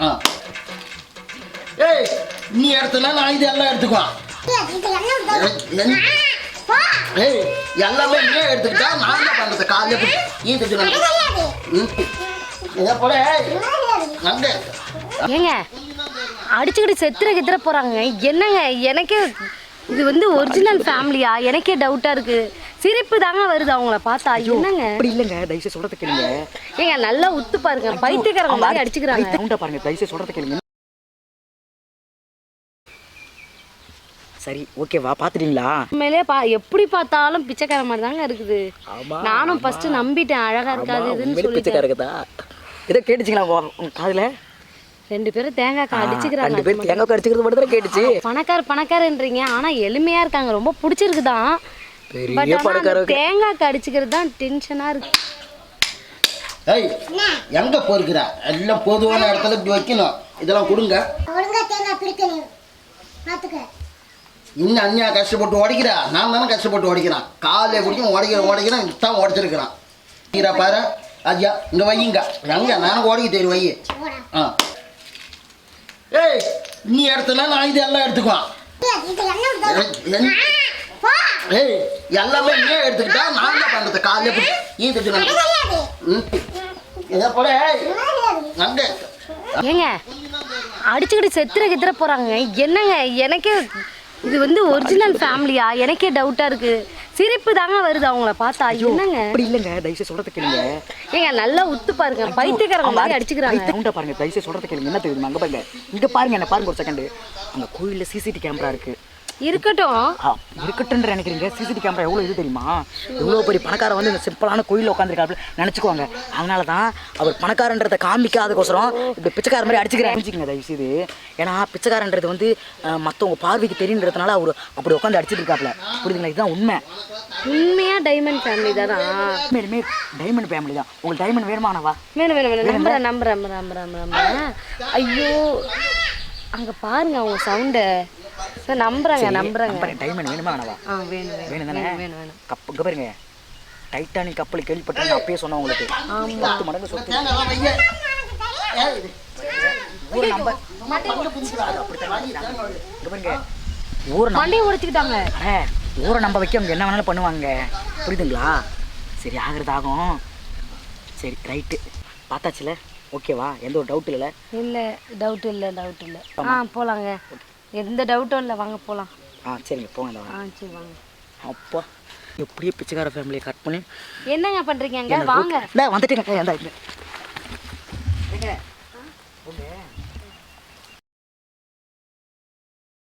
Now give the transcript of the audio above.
ஆ. ஏய் நீ எடுத்தனா நான் இது எல்லாம் எடுத்துக்குவான் ஏய் எல்லாமே நீயே எடுத்துக்கிட்டா நான் என்ன பண்றது? காலையில போய் ஈத்துட்டு இதை போல அங்க. ஏங்க அடிச்சுக்கிட்டு செத்துற கித்துற போறாங்க. என்னங்க எனக்கே இது வந்து ஒரிஜினல் ஃபேமிலியா எனக்கே டவுட்டா இருக்கு. சிரிப்பு தாங்க வருது அவங்கள பார்த்தா. என்னங்க? அப்படி இல்லைங்க தயவுசெய்து சொல்றத கேளுங்க. ஏங்க நல்லா உத்து பாருங்க. பைத்தியக்காரங்க மாதிரி அடிச்சுக்கிறாங்க. சவுண்டா பாருங்க தயவுசெய்து சொல்றத கேளுங்க. சரி ஓகேவா பாத்துட்டீங்களா உண்மையிலே பா எப்படி பார்த்தாலும் பிச்சைக்கார மாதிரி தாங்க இருக்குது. நானும் ஃபர்ஸ்ட் நம்பிட்டேன் அழகா இருக்காது இதுன்னு சொல்லிட்டு. பிச்சைக்காரங்கதா இதை கேட்டுச்சிங்களா காதுல? ரெண்டு பேரும் தேங்காய் ரெண்டு அடிச்சுக்கிறாங்க. பேரும் தேங்காய் அடிச்சுக்கிறது மட்டும் தான் கேட்டுச்சு. பணக்கார பணக்காரன்றீங்க. ஆனா எளிமையா இருக்காங்க. ரொம்ப பிடிச்சிருக்குதான். பெரிய பட் ஆனா அந்த பணக்காரங்க. தேங்காய் அடிச்சுக்கிறது தான் டென்ஷனா இருக்கு. ஏய் எங்க போயிருக்கிற? எல்லாம் பொதுவான இடத்துல இப்படி வைக்கணும். இதெல்லாம் கொடுங்க. ஒழுங்கா தேங்காய் பிடிக்கணும் பார்த்துக்க இன்னும் அண்ணியா கஷ்டப்பட்டு உடைக்கிறா நான் தானே கஷ்டப்பட்டு உடைக்கிறேன் காலையை குடிக்கும் உடைக்கிற உடைக்கிறேன் தான் உடைச்சிருக்கிறான் கீரை பாரு. ஐயா இங்க வையுங்க. எங்க? நானும் உடைக்க தெரியும் வை ஆ. ஏய் நீ எடுத்தனா நான் இது எல்லாம் எடுத்துக்குவான். ஏய், எல்லாமே நீயே எடுத்துக்கிட்டா நான் என்ன பண்றது? காலையில ம். இதை போல அங்க. ஏங்க அடிச்சுக்கிட்டு செத்துற கித்துற போறாங்க. என்னங்க எனக்கே இது வந்து ஒரிஜினல் ஃபேமிலியா எனக்கே டவுட்டா இருக்கு. சிரிப்பு தாங்க வருது அவங்கள பார்த்தா. என்னங்க? அப்படி இல்லைங்க. தயவுசெய்து சொல்றத கேளுங்க. ஏங்க நல்லா உத்து பாருங்க. பைத்தியக்காரங்க மாதிரி அடிச்சுக்கிறாங்க. சவுண்டா பாருங்க. தயவுசெய்து சொல்றத கேளுங்க. என்ன தெரியுமா? அங்க பாருங்க. இங்க பாருங்க என்ன பாருங்க ஒரு செகண்ட் அங்க கோயில்ல சிசிடி கேமரா இருக்கு. இருக்கட்டும். இருக்கட்டும்ன்ற நினைக்கிறீங்க? சிசிடி கேமரா எவ்வளோ இது தெரியுமா? எவ்வளோ பெரிய பணக்காரன் வந்து இந்த சிம்பிளான கோயிலில் உட்காந்துருக்காரு நினச்சிக்குவாங்க அதனால தான் அவர் பணக்காரன்றதை காமிக்காதக்கோசரம் இப்படி பிச்சைக்கார மாதிரி அடிச்சுக்கிறேன். அடிச்சுக்கங்க தயவு செய்து ஏன்னா பிச்சைக்காரன்றது வந்து அஹ், மத்தவங்க பார்வைக்கு தெரியுன்றதுனால அவர் அப்படி உட்காந்து அடிச்சிட்டு இருக்காப்ல புரியுதுங்களா? இதுதான் உண்மை. உண்மையா டைமண்ட் ஃபேமிலி தானா? உண்மையிலுமே டைமண்ட் ஃபேமிலி தான். உங்களுக்கு டைமண்ட் வேணுமானவா? வேணும் வேணும் வேணும். நம்புறேன் நம்புறேன் நம்புறேன் நம்புறேன். ஐயோ. அங்க பாருங்க அவங்க சவுண்ட நம்புறாங்க நம்புறாங்க. டைமண்ட் வேணுமா வேணவா ஆ வேணும் வேணும் வேணும் தானே? வேணும், வேணும் கப்பு பாருங்க. டைட்டானிக் கப்பல் கேள்விப்பட்டேன் அப்பயே சொன்னேன் உங்களுக்கு. பத்து மடங்கு சொத்து. ஊர் நம்பர் இங்க பாருங்க. ஊரை நம்ப மண்டையை உடைச்சுக்கிட்டாங்க. ஊரை நம்ப வைக்க அவங்க என்ன வேணாலும் பண்ணுவாங்க. புரியுதுங்களா? சரி ஆகிறது ஆகும். சரி ரைட்டு பார்த்தாச்சுல? ஓகேவா எந்த ஒரு டவுட் இல்லைல்ல இல்ல டவுட் இல்ல டவுட் இல்ல. ஆ போலாங்க. எந்த டவுட்டும் இல்லை. வாங்க போகலாம் ஆ சரிங்க. போங்க ஆ சரி வாங்க. அப்பா எப்படியே பிச்சைக்கார ஃபேமிலியை கட் பண்ணி? என்னங்க பண்ணுறீங்க வாங்க. இல்லை வந்துட்டு